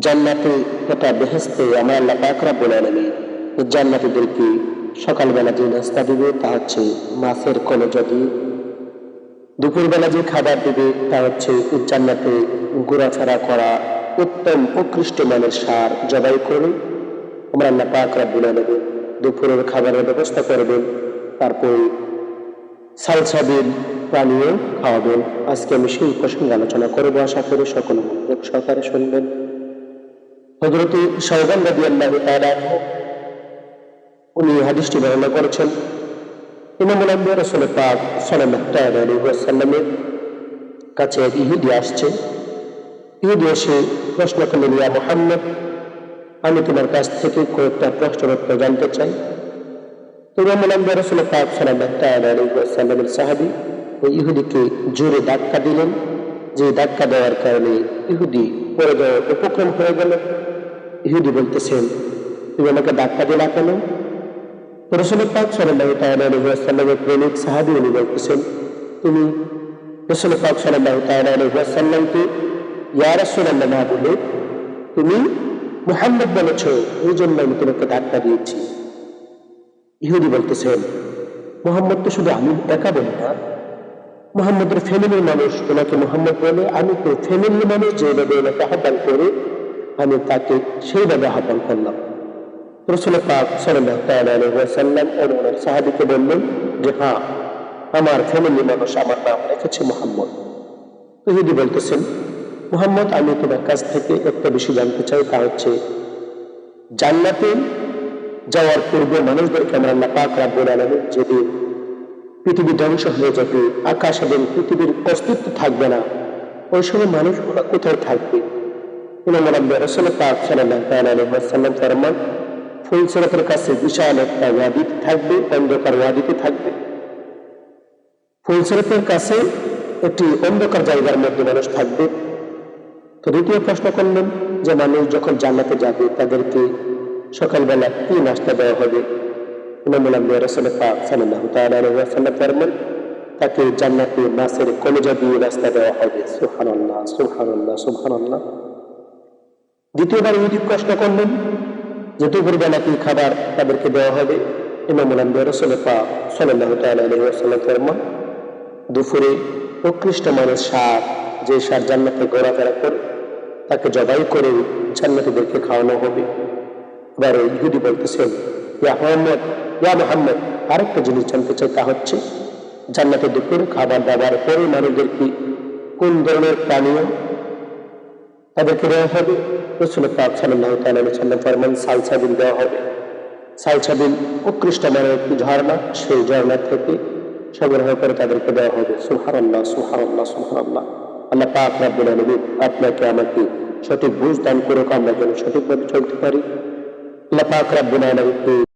জান্নাতে তথা বেহেস্তে আমার আল্লাহ পাকরা বলে আনবি জান্নাতিদেরকে সকালবেলা যে নাস্তা দিবে তা হচ্ছে মাছের কলেজা দিয়ে। দুপুরবেলা যে খাবার দিবে তা হচ্ছে জান্নাতে ঘোরাফেরা করা উত্তম উৎকৃষ্ট মানের সার জবাই করে আমরা আল্লাহ পাকরা বলে নেবে দুপুরের খাবারের ব্যবস্থা করবেন, তারপর সালসাবিল পানীয় খাওয়াবেন। আজকে আমি সেই প্রসঙ্গে আলোচনা করব, আশা করি সকল মনোযোগ সহকারে শুনবেন। হজরত সৌগান নদী আল্লাহ তাআলা উনি হাদিসটি বর্ণনা করেছেন। ইমামুল আম্বিয়া রাসূল পাক সাল্লাল্লাহু তাআলা আলাইহি ওয়াসাল্লামের কাছে এক ইহুদি আসছে। ইহুদি এসে প্রশ্ন করলেন, ইয়া মুহাম্মদ, আমি তোমার কাছ থেকে কয়েকটা প্রশ্ন উত্তর জানতে চাই। ইমামুল আম্বিয়া রাসূল পাক সাল্লাল্লাহু তাআলা আলাইহি ওয়াসাল্লামের সাহাবী ওই ইহুদিকে জোরে ধাক্কা দিলেন। যে ধাক্কা দেওয়ার কারণে ইহুদি পরে যাওয়ার উপক্রম হয়ে গেল। ইহুদি বলতেছেন, তুমি আমাকে ধাক্কা দিলা কেন? রসুল পাক আলাইহি ওয়াসাল্লামের প্রেমিক সাহাবী উনি বলতেছেন, তুমি রসুল পাক আলাইহি ওয়াসাল্লামকে, ইয়া রাসূলুল্লাহ, না বলে তুমি মুহাম্মদ বলেছ, এই জন্য আমি তোমাকে ধাক্কা দিয়েছি। ইহুদি বলতেছেন, মোহাম্মদ তো শুধু আমি একা না। মোহাম্মদের ফ্যামিলির মানুষ ওনাকে মোহাম্মদ বলে, আমি তো ফ্যামিলির মানুষ যেভাবে ওনাকে আহ্বান করে আমি তাকে সেইভাবে আহ্বান করলাম। রসুল পাক সাল্লাম ওনার সাহাবিকে বললেন যে হ্যাঁ আমার ফ্যামিলি মানুষ আমার নাম রেখেছে মোহাম্মদ। ইহুদি বলতেছেন, মোহাম্মদ, আমি তোমার কাছ থেকে একটা বিষয় জানতে চাই, তা হচ্ছে জান্নাতে যাওয়ার পূর্বে মানুষদেরকে আমরা আল্লাহ পাক রাব্বুল যেদিন পৃথিবী ধ্বংস হয়ে যাবে, আকাশ এবং পৃথিবীর অস্তিত্ব থাকবে না, ওই সময় মানুষগুলো কোথায় থাকবে? ইমাম রাব্বি রাসূল পাক ওয়াসাল্লাম ফরমান ফুলসিরাতের কাছে বিশাল একটা ওয়াদিতে থাকবে অন্ধকার ওয়াদিতে থাকবে ফুলসিরাতের কাছে একটি অন্ধকার জায়গার মধ্যে মানুষ থাকবে তো দ্বিতীয় প্রশ্ন করলেন যে মানুষ যখন জান্নাতে যাবে তাদেরকে সকালবেলা কি নাস্তা দেওয়া হবে ইমামুল আম্বিয়া রাসূল পাক আলাইহি ওয়াসাল্লাম ফরমান তাকে জান্নাতে মাছের কলেজা দিয়ে নাস্তা দেওয়া হবে সুবহানাল্লাহ সুবহানাল্লাহ সুবহানাল্লাহ দ্বিতীয়বার ইহুদি প্রশ্ন করলেন যে দুপুরবেলা কি খাবার তাদেরকে দেওয়া হবে? ইমামুল আম্বিয়া রাসূল পাক সাল্লাল্লাহু তাআলা আলাইহি ওয়াসাল্লাম ফরমান। দুপুরে উৎকৃষ্ট মানের সার, যে সার জান্নাতে ঘোরাফেরা করে, তাকে জবাই করে জান্নাতিদেরকে খাওয়ানো হবে। এবার ইহুদি বলতেছেন, ইয়া মোহাম্মদ ইয়া মোহাম্মদ, আরেকটা জিনিস জানতে চাই, তা হচ্ছে জান্নাতে দুপুরে খাবার দাবার পরে মানুষদেরকে কোন ধরনের পানীয় তাদেরকে দেওয়া হবে। রসুল পাক সাল্লাহ তাল্লাম ফরমান সালসাবিল দেওয়া হবে। সালসাবিল উৎকৃষ্ট মানের একটি ঝর্ণা, সেই ঝর্ণা থেকে সংগ্রহ করে তাদেরকে দেওয়া হবে। সুহার আল্লাহ সুহার আল্লাহ পাক রাব্বুল আলামিন আপনাকে আমাকে সঠিক বুঝ দান করে আমরা যেন সঠিকভাবে চলতে পারি। আল্লাহ পাক রাব্বুল আলামিন